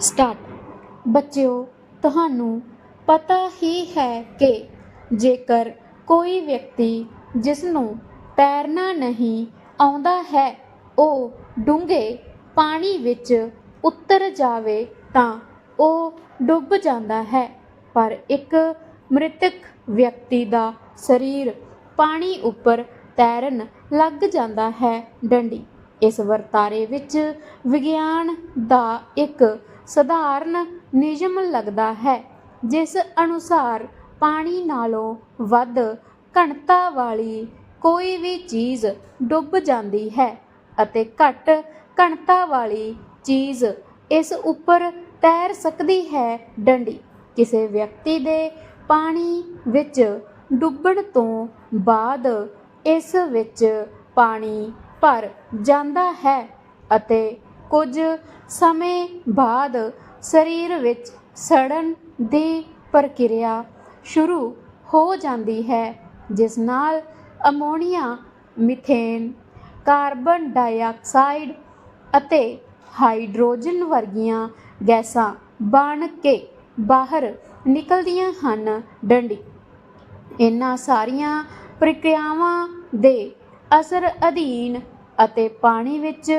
Start ਬੱਚਿਓ, ਤੁਹਾਨੂੰ ਪਤਾ ਹੀ ਹੈ ਕਿ ਜੇਕਰ ਕੋਈ ਵਿਅਕਤੀ ਜਿਸ ਨੂੰ ਤੈਰਨਾ ਨਹੀਂ ਆਉਂਦਾ ਹੈ, ਉਹ ਡੂੰਘੇ ਪਾਣੀ ਵਿੱਚ ਉਤਰ ਜਾਵੇ ਤਾਂ ਉਹ ਡੁੱਬ ਜਾਂਦਾ ਹੈ। ਪਰ ਇੱਕ ਮ੍ਰਿਤਕ ਵਿਅਕਤੀ ਦਾ ਸਰੀਰ ਪਾਣੀ ਉੱਪਰ ਤੈਰਨ ਲੱਗ ਜਾਂਦਾ ਹੈ। ਡੰਡੀ। ਇਸ ਵਰਤਾਰੇ ਵਿੱਚ ਵਿਗਿਆਨ ਦਾ ਇੱਕ ਸਧਾਰਨ ਨਿਯਮ ਲੱਗਦਾ ਹੈ, ਜਿਸ ਅਨੁਸਾਰ ਪਾਣੀ ਨਾਲੋਂ ਵੱਧ ਘਣਤਾ ਵਾਲੀ ਕੋਈ ਵੀ ਚੀਜ਼ ਡੁੱਬ ਜਾਂਦੀ ਹੈ ਅਤੇ ਘੱਟ ਘਣਤਾ ਵਾਲੀ ਚੀਜ਼ ਇਸ ਉੱਪਰ ਤੈਰ ਸਕਦੀ ਹੈ ਡੰਡੀ। ਕਿਸੇ ਵਿਅਕਤੀ ਦੇ ਪਾਣੀ ਵਿੱਚ ਡੁੱਬਣ ਤੋਂ ਬਾਅਦ ਇਸ ਵਿੱਚ ਪਾਣੀ ਭਰ ਜਾਂਦਾ ਹੈ ਅਤੇ ਕੁਝ ਸਮੇਂ ਬਾਅਦ ਸਰੀਰ ਵਿੱਚ ਸੜਨ ਦੀ ਪ੍ਰਕਿਰਿਆ ਸ਼ੁਰੂ ਹੋ ਜਾਂਦੀ ਹੈ, ਜਿਸ ਨਾਲ ਅਮੋਨੀਆ, ਮਿਥੇਨ, ਕਾਰਬਨ ਡਾਈਆਕਸਾਈਡ ਅਤੇ ਹਾਈਡਰੋਜਨ ਵਰਗੀਆਂ ਗੈਸਾਂ ਬਣ ਕੇ ਬਾਹਰ ਨਿਕਲਦੀਆਂ ਹਨ। ਡੰਡੀ। ਇਹਨਾਂ ਸਾਰੀਆਂ ਪ੍ਰਕਿਰਿਆਵਾਂ ਦੇ ਅਸਰ ਅਧੀਨ ਅਤੇ ਪਾਣੀ ਵਿੱਚ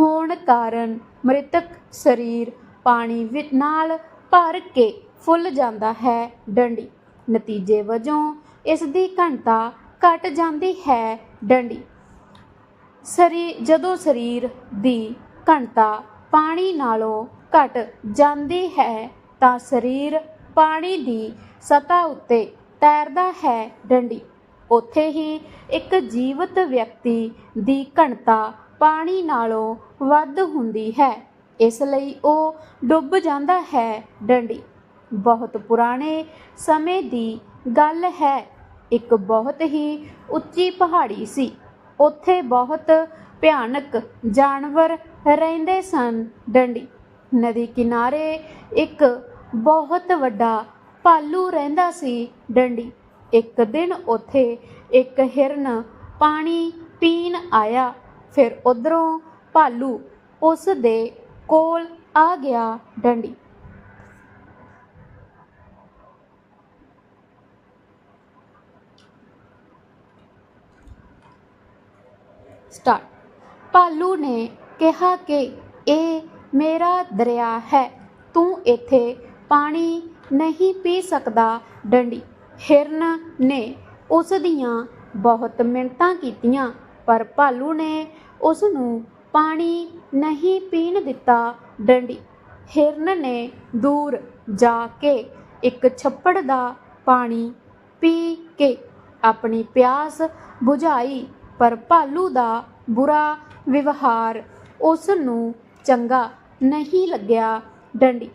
ਹੋਣ ਕਾਰਨ ਮ੍ਰਿਤਕ ਸਰੀਰ ਪਾਣੀ ਵਿੱਚ ਨਾਲ ਭਰ ਕੇ ਫੁੱਲ ਜਾਂਦਾ ਹੈ ਡੰਡੀ। ਨਤੀਜੇ ਵਜੋਂ ਇਸ ਦੀ ਘਣਤਾ ਘਟ ਜਾਂਦੀ ਹੈ ਡੰਡੀ। ਸਰੀ, ਜਦੋਂ ਸਰੀਰ ਦੀ ਘਣਤਾ ਪਾਣੀ ਨਾਲੋਂ ਘਟ ਜਾਂਦੀ ਹੈ ਤਾਂ ਸਰੀਰ ਪਾਣੀ ਦੀ ਸਤ੍ਹਾ ਉੱਤੇ ਤੈਰਦਾ ਹੈ ਡੰਡੀ। ਉੱਥੇ ਹੀ ਇੱਕ ਜੀਵਤ ਵਿਅਕਤੀ ਦੀ ਘਣਤਾ ਪਾਣੀ ਨਾਲੋਂ ਵੱਧ ਹੁੰਦੀ ਹੈ। ਇਸ ਲਈ ਉਹ ਡੁੱਬ ਜਾਂਦਾ ਹੈ ਡੰਡੀ। ਬਹੁਤ ਪੁਰਾਣੇ ਸਮੇਂ ਦੀ ਗੱਲ ਹੈ। ਇੱਕ ਬਹੁਤ ਹੀ ਉੱਚੀ ਪਹਾੜੀ ਸੀ। ਉੱਥੇ ਬਹੁਤ ਭਿਆਨਕ ਜਾਨਵਰ ਰਹਿੰਦੇ ਸਨ ਡੰਡੀ। ਨਦੀ ਕਿਨਾਰੇ ਇੱਕ ਬਹੁਤ ਵੱਡਾ ਭਾਲੂ ਰਹਿੰਦਾ ਸੀ ਡੰਡੀ। ਇੱਕ ਦਿਨ ਉੱਥੇ ਇੱਕ ਹਿਰਨ ਪਾਣੀ ਪੀਣ ਆਇਆ। ਫਿਰ ਉਧਰੋਂ ਭਾਲੂ ਉਸ ਦੇ ਕੋਲ ਆ ਗਿਆ ਡੰਡੀ। ਸਟਾਰਟ ਭਾਲੂ ਨੇ ਕਿਹਾ ਕਿ ਇਹ ਮੇਰਾ ਦਰਿਆ ਹੈ, ਤੂੰ ਇੱਥੇ ਪਾਣੀ ਨਹੀਂ ਪੀ ਸਕਦਾ ਡੰਡੀ। ਹਿਰਨ ਨੇ ਉਸ ਦੀਆਂ ਬਹੁਤ ਮਿੰਨਤਾਂ ਕੀਤੀਆਂ। ਪਰ ਭਾਲੂ ਨੇ ਉਸ ਨੂੰ ਪਾਣੀ ਨਹੀਂ ਪੀਣ ਦਿੱਤਾ ਡੰਡੀ। ਹਿਰਨ ਨੇ ਦੂਰ ਜਾ ਕੇ ਇੱਕ ਛੱਪੜ ਦਾ ਪਾਣੀ ਪੀ ਕੇ ਆਪਣੀ ਪਿਆਸ ਬੁਝਾਈ, ਪਰ ਭਾਲੂ ਦਾ ਬੁਰਾ ਵਿਵਹਾਰ ਉਸ ਨੂੰ ਚੰਗਾ ਨਹੀਂ ਲੱਗਿਆ ਡੰਡੀ।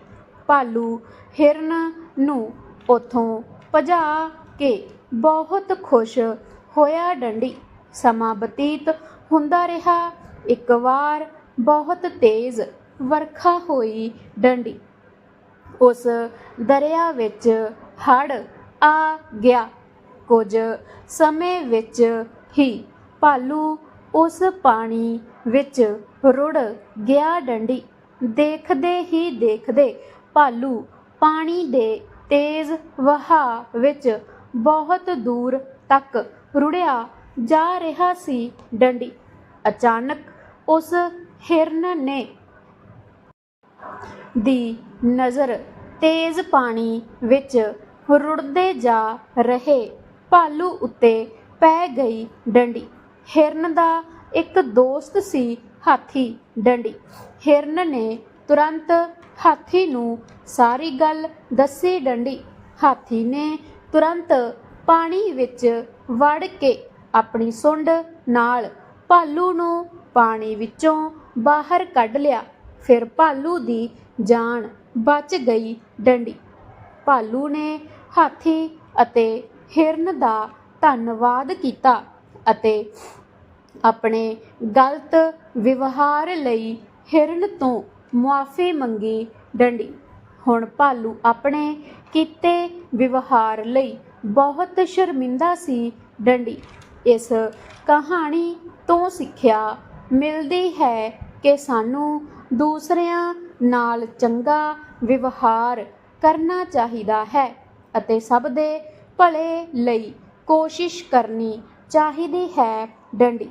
ਭਾਲੂ ਹਿਰਨ ਨੂੰ ਉਥੋਂ ਭਜਾ ਕੇ ਬਹੁਤ ਖੁਸ਼ ਹੋਇਆ ਡੰਡੀ। ਸਮਾਂ ਬਤੀਤ ਹੁੰਦਾ ਰਿਹਾ। ਇੱਕ ਵਾਰ ਬਹੁਤ ਤੇਜ਼ ਵਰਖਾ ਹੋਈ ਡੰਡੀ। ਉਸ ਦਰਿਆ ਵਿੱਚ ਹੜ ਆ ਗਿਆ। ਕੁਝ ਸਮੇਂ ਵਿੱਚ ਹੀ ਭਾਲੂ ਉਸ ਪਾਣੀ ਵਿੱਚ ਰੁੜ ਗਿਆ ਡੰਡੀ। ਦੇਖਦੇ ਹੀ ਦੇਖਦੇ ਭਾਲੂ ਪਾਣੀ ਦੇ ਤੇਜ਼ ਵਹਾਅ ਵਿੱਚ ਬਹੁਤ ਦੂਰ ਤੱਕ ਰੁੜਿਆ। ਜਾ ਰਿਹਾ ਸੀ ਡੰਡੀ। ਅਚਾਨਕ ਉਸ ਹਿਰਨ ਨੇ ਦੀ ਨਜ਼ਰ ਤੇਜ਼ ਪਾਣੀ ਵਿੱਚ ਰੁੜਦੇ ਜਾ ਰਹੇ ਭਾਲੂ ਉੱਤੇ ਪੈ ਗਈ ਡੰਡੀ। ਹਿਰਨ ਦਾ ਇੱਕ ਦੋਸਤ ਸੀ ਹਾਥੀ ਡੰਡੀ। ਹਿਰਨ ਨੇ ਤੁਰੰਤ ਹਾਥੀ ਨੂੰ ਸਾਰੀ ਗੱਲ ਦੱਸੀ ਡੰਡੀ। ਹਾਥੀ ਨੇ ਤੁਰੰਤ ਪਾਣੀ ਵਿੱਚ ਵੜ ਕੇ ਆਪਣੀ ਸੁੰਡ ਨਾਲ ਭਾਲੂ ਨੂੰ ਪਾਣੀ ਵਿੱਚੋਂ ਬਾਹਰ ਕੱਢ ਲਿਆ। ਫਿਰ ਭਾਲੂ ਦੀ ਜਾਨ ਬਚ ਗਈ ਡੰਡੀ। ਭਾਲੂ ਨੇ ਹਾਥੀ ਅਤੇ ਹਿਰਨ ਦਾ ਧੰਨਵਾਦ ਕੀਤਾ ਅਤੇ ਆਪਣੇ ਗਲਤ ਵਿਵਹਾਰ ਲਈ ਹਿਰਨ ਤੋਂ ਮੁਆਫੀ ਮੰਗੀ ਡੰਡੀ। ਹੁਣ ਭਾਲੂ ਆਪਣੇ ਕੀਤੇ ਵਿਵਹਾਰ ਲਈ ਬਹੁਤ ਸ਼ਰਮਿੰਦਾ ਸੀ ਡੰਡੀ। ਇਸ ਕਹਾਣੀ ਤੋਂ ਸਿੱਖਿਆ ਮਿਲਦੀ ਹੈ ਕਿ ਸਾਨੂੰ ਦੂਸਰਿਆਂ ਨਾਲ ਚੰਗਾ ਵਿਵਹਾਰ ਕਰਨਾ ਚਾਹੀਦਾ ਹੈ ਅਤੇ ਸਭ ਦੇ ਭਲੇ ਲਈ ਕੋਸ਼ਿਸ਼ ਕਰਨੀ ਚਾਹੀਦੀ ਹੈ, ਡੰਡੀ।